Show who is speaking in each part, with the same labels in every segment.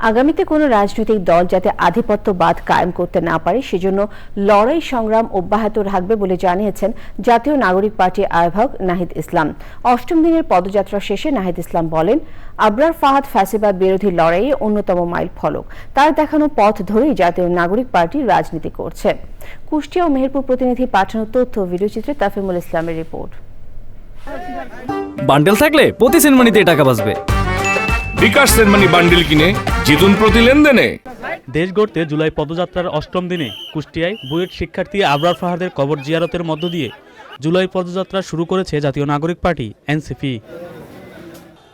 Speaker 1: আগামীতে কোনো রাজনৈতিক দল যাতে আধিপত্যবাদ কায়েম করতে না পারে, সেজন্য লড়াই সংগ্রাম অব্যাহত রাখবে বলে জানিয়েছেন জাতীয় নাগরিক পার্টির আহ্বায়ক নাহিদ ইসলাম। অষ্টম দিনের পদযাত্রা শেষে নাহিদ ইসলাম বলেন, আবরার ফাহাদ ফ্যাসিবাদ বিরোধী লড়াইয়ে অন্যতম মাইল ফলক। তার দেখানো পথ ধরেই জাতীয় নাগরিক পার্টি রাজনীতি করছে। কুষ্টিয়া ও মেহেরপুর প্রতিনিধি পাঠানো তথ্য ভিডিওচিত্রে তাফিমুল ইসলামের রিপোর্ট।
Speaker 2: বান্ডেল থাকলে প্রতি সেনমানিতে টাকা বাঁচবে।
Speaker 3: বিকাশ সেনমানি বান্ডিল কিনে জিতুন প্রতি লেনদেনে।
Speaker 4: দেশ গড়তে জুলাই পদযাত্রার অষ্টম দিনে কুষ্টিয়ায় বুয়েট শিক্ষার্থী আবরার ফাহাদের কবর জিয়ারতের মধ্য দিয়ে জুলাই পদযাত্রা শুরু করেছে জাতীয় নাগরিক পার্টি, এনসিপি।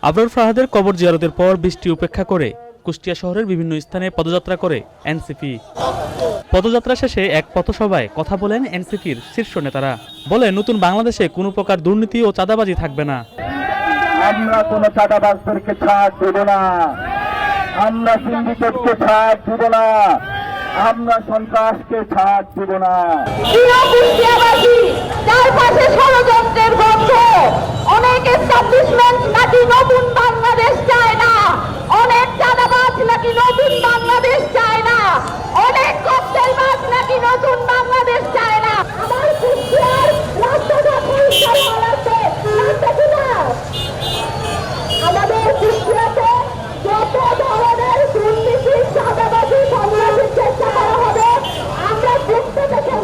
Speaker 4: আবরার ফাহাদের কবর জিয়ারতের পর বৃষ্টি উপেক্ষা করে কুষ্টিয়া শহরের বিভিন্ন স্থানে পদযাত্রা করে এনসিপি। পদযাত্রা শেষে এক পথসভায় কথা বলেন এনসিপির শীর্ষ নেতারা। বলে নতুন বাংলাদেশে কোনো প্রকার দুর্নীতি ও চাঁদাবাজি থাকবে না।
Speaker 5: আমরা কোন চাঁদাবাজদেরকে ছাড় দেব না। আমরা সিন্ডিকেটকে ছাড় দেব না। আমরা সন্ত্রাসকে ছাড় দেব না
Speaker 6: কুষ্টিয়াবাসী চারপাশে ষড়যন্ত্রের গন্ধ অনেক এস্টাবলিশমেন্ট নাকি নতুন বাংলাদেশ চায় না অনেক চাঁদাবাজ নাকি নতুন বাংলাদেশ চায় না অনেক ককটেলবাজ নাকি নতুন বাংলাদেশ চায় না আমার কুষ্টিয়ার রাস্তাটা পরিষ্কার হওয়ার আছে রাস্তা কিনা আমাদের কুষ্টিয়াতে যত ধরনের দুর্নীতি চাঁদাবাজি সন্ত্রাসের চেষ্টা করা হবে আমরা দেখতে দেখে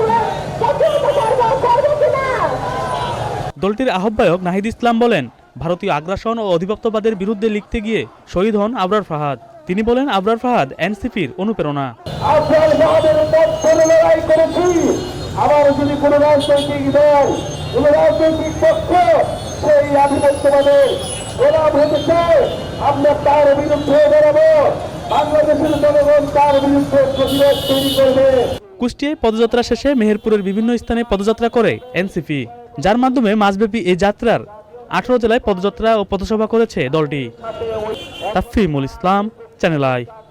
Speaker 6: প্রতিহত করব করব কিনা
Speaker 4: দলটির আহ্বায়ক নাহিদ ইসলাম বলেন ভারতীয় আগ্রাসন ও অধিবক্তবাদের বিরুদ্ধে লিখতে গিয়ে শহীদ হন আবরার ফাহাদ। তিনি বলেন আবরার ফাহাদ এনসিপির অনুপ্রেরণা।
Speaker 5: আপনার আমাদের পক্ষে লড়াই করেছি। আবার যদি কোন রাজনৈতিক দল কোন রাজনৈতিক পক্ষ সেই আধিপত্যবাদের গোলাম হতে চায় আমরা তার বিরুদ্ধে বেরোবো। বাংলাদেশের জনগণ তার বিরুদ্ধে প্রতিরোধ তৈরি করবে।
Speaker 4: কুষ্টিয়ায় পদযাত্রা শেষে মেহেরপুরের বিভিন্ন স্থানে পদযাত্রা করে এনসিপি। যার মাধ্যমে মাসব্যাপী এই যাত্রার আঠারো জেলায় পদযাত্রা ও পথসভা করেছে দলটি। তাফিমুল ইসলাম, চ্যানেল আই।